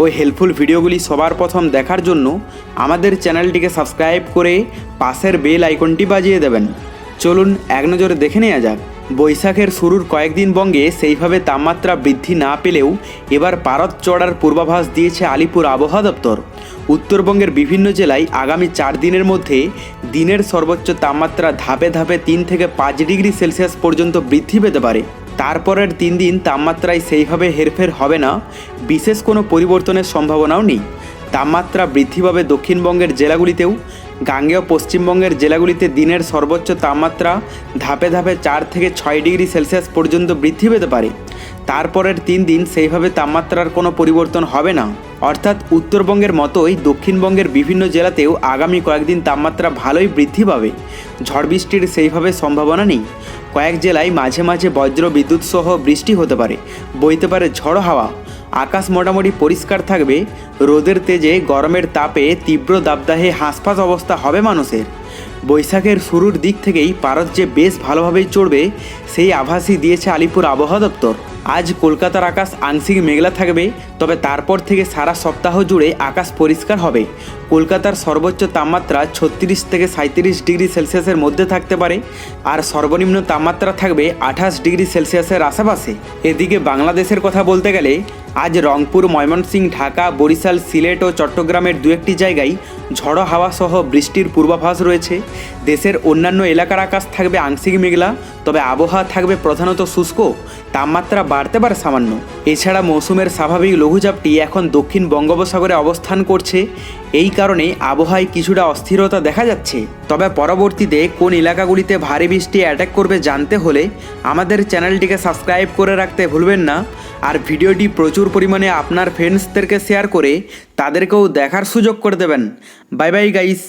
ও helpful ভিডিওগুলি সবার প্রথম দেখার জন্য আমাদের চ্যানেলটিকে সাবস্ক্রাইব করে পাশের বেল আইকনটি বাজিয়ে দেবেন। চলুন এক নজরে দেখে নেওয়া যাক। বৈশাখের শুরুর কয়েকদিন বঙ্গে সেইভাবে তাপমাত্রা বৃদ্ধি না পেলেও এবার পারদ চড়ার পূর্বাভাস দিয়েছে আলিপুর আবহাওয়া দপ্তর। উত্তরবঙ্গের বিভিন্ন জেলায় আগামী চার দিনের মধ্যে দিনের সর্বোচ্চ তাপমাত্রা ধাপে ধাপে তিন থেকে পাঁচ ডিগ্রি সেলসিয়াস পর্যন্ত বৃদ্ধি পেতে পারে। তারপরের তিন দিন তাপমাত্রায় সেইভাবে হেরফের হবে না, বিশেষ কোনো পরিবর্তনের সম্ভাবনাও নেই। তাপমাত্রা বৃদ্ধি পাবে দক্ষিণবঙ্গের জেলাগুলিতেও। গাঙ্গেয় পশ্চিমবঙ্গের জেলাগুলিতে দিনের সর্বোচ্চ তাপমাত্রা ধাপে ধাপে চার থেকে ছয় ডিগ্রি সেলসিয়াস পর্যন্ত বৃদ্ধি পেতে পারে। তারপরের তিন দিন সেইভাবে তাপমাত্রার কোনো পরিবর্তন হবে না। অর্থাৎ উত্তরবঙ্গের মতোই দক্ষিণবঙ্গের বিভিন্ন জেলাতেও আগামী কয়েকদিন তাপমাত্রা ভালোই বৃদ্ধি পাবে। ঝড় বৃষ্টির সেইভাবে সম্ভাবনা নেই। কয়েক জেলায় মাঝে মাঝে বজ্র বিদ্যুৎ সহ বৃষ্টি হতে পারে। বইতে পারে ঝড়ো হাওয়া। আকাশ মোটামুটি পরিষ্কার থাকবে। রোদের তেজে গরমের তাপে তীব্র দাবদাহে হাঁসফাঁস অবস্থা হবে মানুষের। বৈশাখের শুরুর দিক থেকেই পারদ যে বেশ ভালোভাবেই চড়বে, সেই আভাসই দিয়েছে আলিপুর আবহাওয়া দপ্তর। আজ কলকাতার আকাশ আংশিক মেঘলা থাকবে, তবে তারপর থেকে সারা সপ্তাহ জুড়ে আকাশ পরিষ্কার হবে। কলকাতার সর্বোচ্চ তাপমাত্রা ছত্রিশ থেকে সাঁত্রিশ ডিগ্রি সেলসিয়াসের মধ্যে থাকতে পারে, আর সর্বনিম্ন তাপমাত্রা থাকবে আঠাশ ডিগ্রি সেলসিয়াসের আশেপাশে। এদিকে বাংলাদেশের কথা বলতে গেলে, আজ রংপুর, ময়মনসিংহ, ঢাকা, বরিশাল, সিলেট ও চট্টগ্রামের দু একটি জায়গায় ঝড়ো হাওয়া সহ বৃষ্টির পূর্বাভাস রয়েছে। দেশের অন্যান্য এলাকার আকাশ থাকবে আংশিক মেঘলা, তবে আবহাওয়া থাকবে প্রধানত শুষ্ক, তাপমাত্রা বাড়তে পারে সামান্য। এছাড়া মৌসুমের স্বাভাবিক লঘুচাপটি এখন দক্ষিণ বঙ্গোপসাগরে অবস্থান করছে। এই কারণে আবহাওয়ায় কিছুটা অস্থিরতা দেখা যাচ্ছে। তবে পরবর্তীতে কোন এলাকাগুলিতে ভারী বৃষ্টি অ্যাটাক করবে জানতে হলে আমাদের চ্যানেলটিকে সাবস্ক্রাইব করে রাখতে ভুলবেন না। আর ভিডিওটি প্রচুর পরিমাণে আপনার ফ্রেন্ডসদেরকে শেয়ার করে তাদেরকেও দেখার সুযোগ করে দেবেন। Bye bye guys